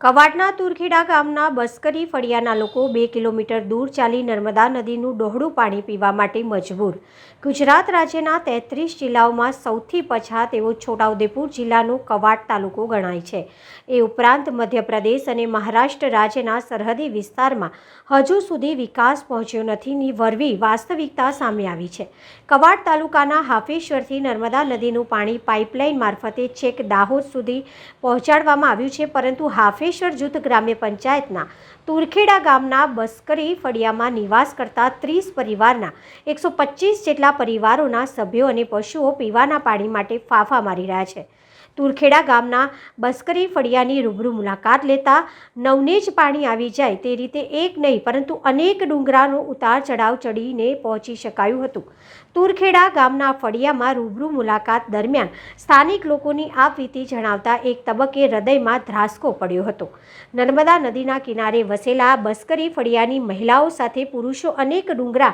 કવાડના તુરખીડા ગામના બસ્કરી ફળિયાના લોકો બે કિલોમીટર દૂર ચાલી નર્મદા નદીનું ડહોળું પાણી પીવા માટે મજબૂર. ગુજરાત રાજ્યના તેત્રીસ જિલ્લાઓમાં સૌથી પછાત એવો છોટાઉદેપુર જિલ્લાનો કવાડ તાલુકો ગણાય છે. એ ઉપરાંત મધ્યપ્રદેશ અને મહારાષ્ટ્ર રાજ્યના સરહદી વિસ્તારમાં હજુ સુધી વિકાસ પહોંચ્યો નથીની વરવી વાસ્તવિકતા સામે આવી છે. કવાડ તાલુકાના હાફેશ્વરથી નર્મદા નદીનું પાણી પાઇપલાઇન મારફતે છેક દાહોદ સુધી પહોંચાડવામાં આવ્યું છે, પરંતુ હાફેશ્વર જૂથ ગ્રામ્ય પંચાયતના તુરખેડા ગામના બસ્કરી ફળિયામાં નિવાસ કરતા ત્રીસ પરિવારના એકસો પચીસ જેટલા પરિવારોના સભ્યો અને પશુઓ પીવાના પાણી માટે ફાફા મારી રહ્યા છે. તુરખેડા ગામના બસ્કરી ફળિયાની રૂબરૂ મુલાકાત લેતા નવને જ પાણી આવી જાય તે રીતે એક નહીં, પરંતુ અનેક ડુંગરાનો ઉતાર ચઢાવ ચડીને પહોંચી શકાયું હતું. તુરખેડા ગામના ફળિયામાં રૂબરૂ મુલાકાત દરમિયાન સ્થાનિક લોકોની આપવીતી જણાવતા એક તબક્કે હૃદયમાં ધ્રાસકો પડ્યો હતો. નર્મદા નદીના કિનારે વસેલા બસ્કરી ફળિયાની મહિલાઓ સાથે પુરુષો અનેક ડુંગરા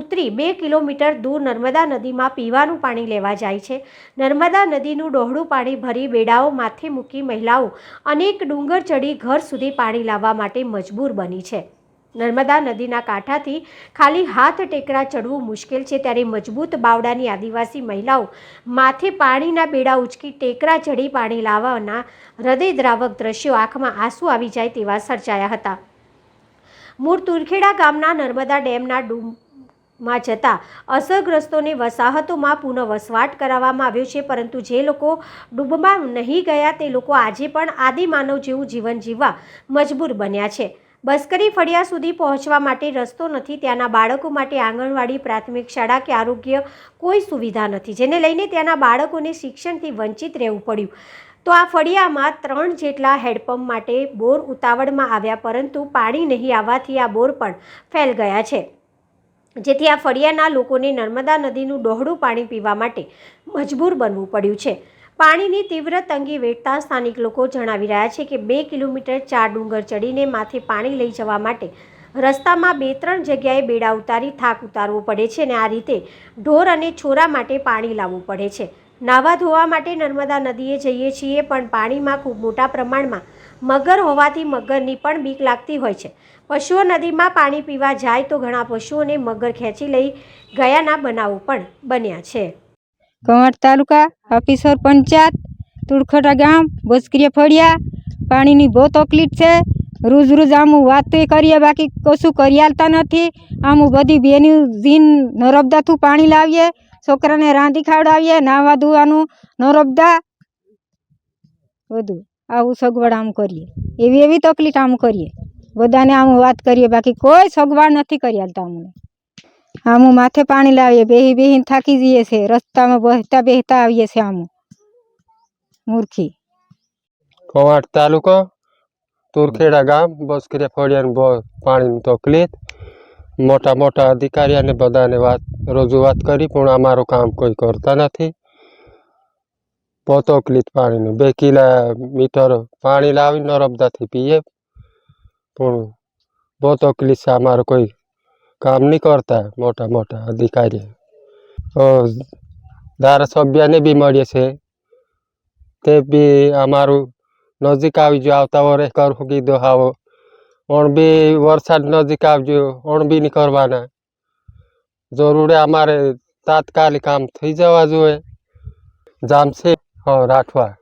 ઉતરી બે કિલોમીટર દૂર નર્મદા નદીમાં પીવાનું પાણી લેવા જાય છે. નર્મદા નદીનું ડહોળું પાણી ભરી બેડાઓ માથે મૂકી મહિલાઓ અનેક ડુંગર ચડી ઘર સુધી પાણી લાવવા માટે મજબૂર બની છે. નર્મદા નદીના કાંઠાથી ખાલી હાથ ટેકરા ચડવું મુશ્કેલ છે ત્યારે મજબૂત બાવડાની આદિવાસી મહિલાઓ માથે પાણીના બેડા ઉચકી ટેકરા ચડી પાણી લાવવાના હૃદયદ્રાવક દ્રશ્યો આંખમાં આંસુ આવી જાય તેવા સર્જાયા હતા. મૂળ તુરખેડા ગામના નર્મદા ડેમના ડૂમ માં જતા અસરગ્રસ્તોને વસાહતોમાં પુનઃ વસવાટ કરાવવામાં આવ્યો છે, પરંતુ જે લોકો ડૂબમાં નહીં ગયા તે લોકો આજે પણ આદિમાનવ જેવું જીવન જીવવા મજબૂર બન્યા છે. બસ્કરી ફળિયા સુધી પહોંચવા માટે રસ્તો નથી, ત્યાંના બાળકો માટે આંગણવાડી, પ્રાથમિક શાળા કે આરોગ્ય કોઈ સુવિધા નથી, જેને લઈને ત્યાંના બાળકોને શિક્ષણથી વંચિત રહેવું પડ્યું. તો આ ફળિયામાં ત્રણ જેટલા હેડપંપ માટે બોર ઉતાવળમાં આવ્યા, પરંતુ પાણી નહીં આવવાથી આ બોર પણ ફેલ ગયા છે. જેથી આ ફળિયાના લોકોને નર્મદા નદીનું ડહોળું પાણી પીવા માટે મજબૂર બનવું પડ્યું છે. પાણીની તીવ્ર તંગી વેઠતા સ્થાનિક લોકો જણાવી રહ્યા છે કે બે કિલોમીટર ચાર ડુંગર ચડીને માથે પાણી લઈ જવા માટે રસ્તામાં બે ત્રણ જગ્યાએ બેડા ઉતારી થાક ઉતારવો પડે છે અને આ રીતે ઢોર અને છોરા માટે પાણી લાવવું પડે છે. નાવા ધોવા માટે નર્મદા નદીએ જઈએ છીએ પણ પાણીમાં ખૂબ મોટા પ્રમાણમાં મગર હોવાથી મગરની પણ બીક લાગતી હોય છે. પશુઓ નદીમાં પાણી પીવા જાય તો ઘણા પશુઓને મગર ખેંચી લઈ ગયાના બનાવો પણ બન્યા છે. કવાંટ તાલુકા હાફીસર પંચાયત, તુળખટા ગામ બસકરીયા ફળિયા. પાણીની બહુ તકલીફ છે. રોજ રોજ આમ વાતે કરીએ, બાકી કશું કરી આલતા નથી. આમ બધી બેની જીન નરબદાથી પાણી લાવીએ, છોકરાને રાંધી ખાવડાવીએ નાવા ધોવાનું નરબદા. બધું આવું સગવડ આમ કરીએ. એવી એવી તકલીફ આમ કરીએ. બધાને આમ વાત કરીએ. બાકી કોઈ સગવડ નથી કરી આલતા અમને. આમ માથે પાણી લાવીએ, બેહી બેહીને થાકી જઈએ છે. રસ્તામાં બહેતા બહેતા આવીએ છે આમ. મૂર્ખી. કવાંટ તાલુકો, તુરખેડા ગામ બસકરિયા ફળિયાની બહુ પાણીની તકલીફ. મોટા મોટા અધિકારીઓને બધાને વાત, રજૂઆત કરી, પણ અમારું કામ કોઈ કરતા નથી. બહુ તકલીફ પાણીની, બે કિલોમીટર પાણી લાવી નર્મદાથી પીએ. પણ બહુ તકલીફ છે અમારું કોઈ કામ નહીં કરતા, મોટા મોટા અધિકારી ધારાસભ્યને બી મળીએ છે. તે બી અમારું નજીક આવી ગયો આવતા વરે કરું કીધું હાવો. ઓણ બી વરસાદ નજીક આવજો ઓણ બી નહીં કરવાના. જરૂરે અમારે તાત્કાલિક કામ થઈ જવા જોઈએ. જામશે. હા રાઠવા.